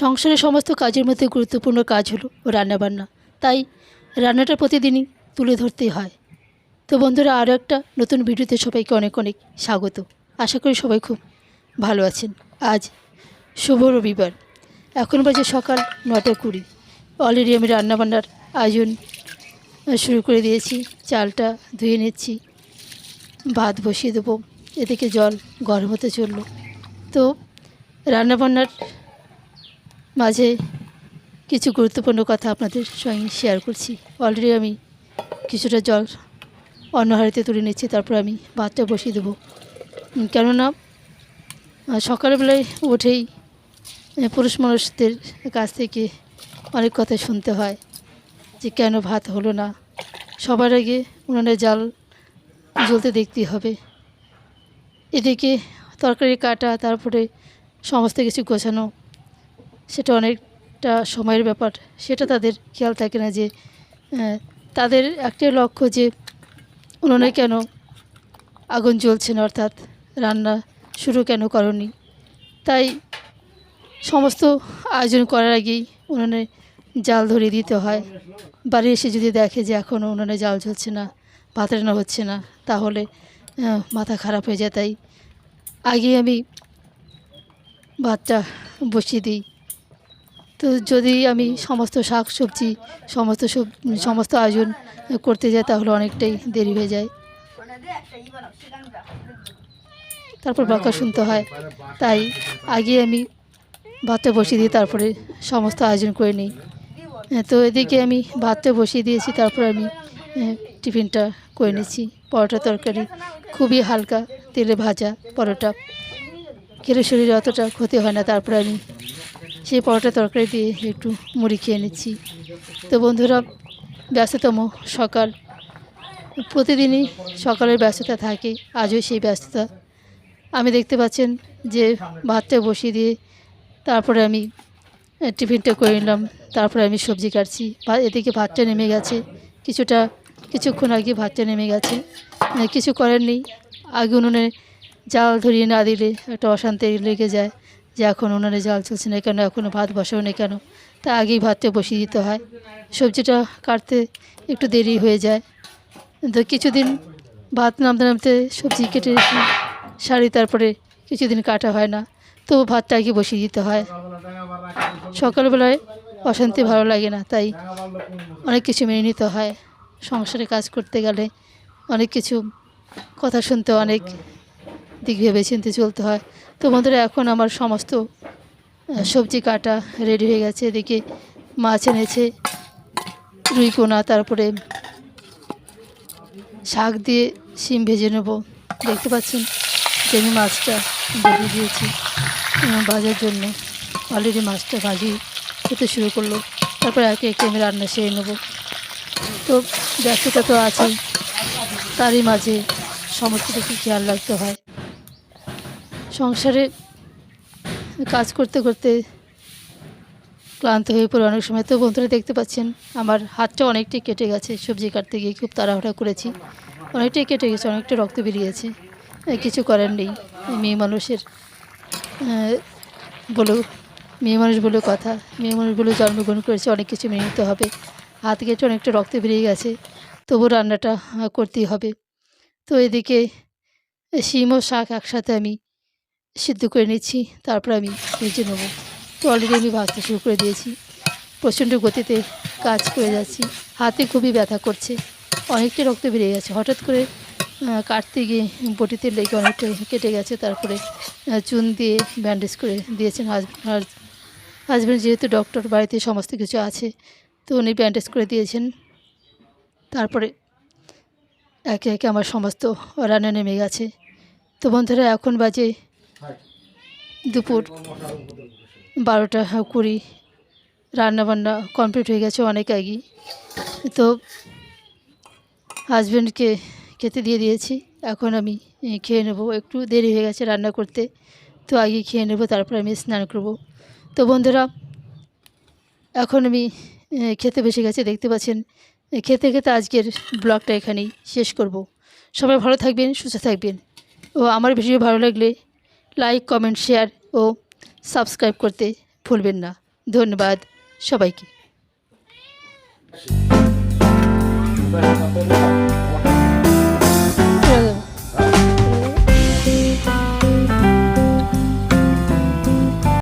সংসারের সমস্ত কাজের মধ্যে গুরুত্বপূর্ণ কাজ হলো রান্নাবান্না। তাই রান্নাটা প্রতিদিনই তুলে ধরতেই হয়। তো বন্ধুরা, আরও একটা নতুন ভিডিওতে সবাইকে অনেক অনেক স্বাগত। আশা করি সবাই খুব ভালো আছেন। আজ শুভ রবিবার। এখন বাজে সকাল নটা কুড়ি। অলরেডি আমি রান্নাবান্নার আয়োজন শুরু করে দিয়েছি। চালটা ধুয়ে নিচ্ছি। ভাত বসিয়ে দেবো। এদিকে জল গরম হতে চলল। তো রান্নাবান্নার মাঝে কিছু গুরুত্বপূর্ণ কথা আপনাদের সঙ্গে শেয়ার করছি। অলরেডি আমি কিছুটা জল অন্য হাঁড়িতে তুলে নিচ্ছি, তারপর আমি ভাতটা বসিয়ে দেবো। কেননা সকালবেলায় উঠেই পুরুষ মানুষদের কাছ থেকে অনেক কথা শুনতে হয় যে কেন ভাত হলো না। সবার আগে উনুনে জাল জ্বলতে দেখতে হবে। এদিকে তরকারি কাটা, তারপরে সমস্ত কিছু গোছানো সেটা অনেকটা সময়ের ব্যাপার। সেটা তাদের খেয়াল থাকে না যে তাদের একটাই লক্ষ্য যে, উনুনে কেন আগুন জ্বলছে না, অর্থাৎ রান্না শুরু কেন করনি। তাই সমস্ত আয়োজন করার আগেই উনুনে জাল ধরিয়ে দিতে হয়। বাড়ি এসে যদি দেখে যে এখনও উনুনে জাল জ্বলছে না ভাত রান্না হচ্ছে না, তাহলে মাথা খারাপ হয়ে যায়। তাই আগে আমি ভাতটা বসিয়ে দিই। তো যদি আমি সমস্ত শাক সবজি সমস্ত সব সমস্ত আয়োজন করতে যাই তাহলে অনেকটাই দেরি হয়ে যায়। তারপর বকা শুনতে হয়। তাই আগে আমি ভাতটা বসিয়ে দিই তারপরে সমস্ত আয়োজন করে নিই। হ্যাঁ, তো এদিকে আমি ভাতটা বসিয়ে দিয়েছি তারপর আমি টিফিনটা করে নিচ্ছি পরোটা তরকারি খুবই হালকা তেলে ভাজা পরোটা। খেলে শরীরে অতটা ক্ষতি হয় না তারপরে আমি সেই পরোটা তরকারি দিয়ে একটু মুড়ি খেয়ে নিচ্ছি। তো বন্ধুরা, ব্যস্ততম সকাল। প্রতিদিনই সকালের ব্যস্ততা থাকে, আজও সেই ব্যস্ততা। আমি দেখতে পাচ্ছেন যে ভাতটা বসিয়ে দিয়ে তারপরে আমি টিফিনটা করে নিলাম। তারপরে আমি সবজি কাটছি। এদিকে ভাতটা নেমে গেছে। কিছুটা, কিছুক্ষণ আগে ভাতটা নেমে গেছে। কিছু করার নেই। আগে উনুনে জাল ধরিয়ে না দিলে একটা অশান্তি লেগে যায়। যে এখন উনুনে জাল চলছে না কেন এখনও ভাত বসাও না কেন? তা আগেই ভাতটা বসিয়ে দিতে হয়। সবজিটা কাটতে একটু দেরি হয়ে যায়। তো কিছুদিন ভাত নামতে নামতে সবজি কেটে রেখে শাড়ি তারপরে কিছুদিন কাটা হয় না। তো ভাতটা আগে বসিয়ে দিতে হয়। সকালবেলায় অশান্তি ভালো লাগে না, তাই অনেক কিছু মেনে নিতে হয়। সংসারে কাজ করতে গেলে অনেক কিছু কথা শুনতে, অনেক দিক ভেবে চিনতে চলতে হয়। তো বন্ধুরা এখন আমার সমস্ত সবজি কাটা রেডি হয়ে গেছে। এদিকে মাছ এনেছে, রুই কোনা তারপরে শাক দিয়ে শিম ভেজে নেব। দেখতে পাচ্ছেন যে আমি মাছটা ভেজে দিয়েছি ভাজার জন্য। অলরেডি মাছটা ভাজি খেতে শুরু করল। তারপর একে একে আমি রান্না সেরে নেব। তো ব্যস্ততা তো আছেই, তারই মাঝে সমস্ত কিছু খেয়াল রাখতে হয়। সংসারে কাজ করতে করতে ক্লান্ত হয়ে পড়ে। অনেক সময় তো বন্ধুরা দেখতে পাচ্ছেন, আমার হাতটা অনেকটাই কেটে গেছে। সবজি কাটতে গিয়ে খুব তাড়াহুড়া করেছি। অনেকটাই কেটে গেছে, অনেকটা রক্ত বেরিয়েছে কিছু করার নেই। মেয়ে মানুষের বলেও মেয়ে মানুষ বলে কথা। মেয়ে মানুষ বলে জন্মগ্রহণ করেছে, অনেক কিছু মেনে নিতে হবে। হাত কেটে অনেকটা রক্ত বেরিয়ে গেছে। তবু রান্নাটা করতেই হবে। তো এদিকে শিম ও শাক একসাথে আমি সিদ্ধ করে নিচ্ছি, তারপর আমি ভেজে নেব। তো অলরেডি আমি ভাজতে শুরু করে দিয়েছি। প্রচণ্ড গতিতে কাজ করে যাচ্ছি। হাতে খুবই ব্যথা করছে। অনেকটা রক্ত বেরিয়ে গেছে। হঠাৎ করে কাটতে গিয়ে বটিতে লেগে অনেকটা কেটে গেছে। তারপরে চুন দিয়ে ব্যান্ডেজ করে দিয়েছেন হাজব্যান্ড যেহেতু ডক্টর বাড়িতে সমস্ত কিছু আছে, তো উনি ব্যান্ডেজ করে দিয়েছেন। তারপরে, একে একে আমার সমস্ত রান্না নেমে গেছে। তো বন্ধুরা, এখন বাজে দুপুর বারোটা কুড়ি রান্নাবান্না কমপ্লিট হয়ে গেছে অনেক আগেই তো হাজব্যান্ডকে খেতে দিয়ে দিয়েছি। এখন আমি খেয়ে নেব। একটু দেরি হয়ে গেছে রান্না করতে। তো আগে খেয়ে নেব, তারপর আমি স্নান করব। তো বন্ধুরা, এখন আমি খেতে বসে গেছে, দেখতে পাচ্ছেন। খেতে খেতে আজকের ব্লগটা এখানেই শেষ করব। সবাই ভালো থাকবেন, সুস্থ থাকবেন। ও, আমার ভিডিও ভালো লাগলে লাইক কমেন্ট শেয়ার ও সাবস্ক্রাইব করতে ভুলবেন না। ধন্যবাদ সবাইকে।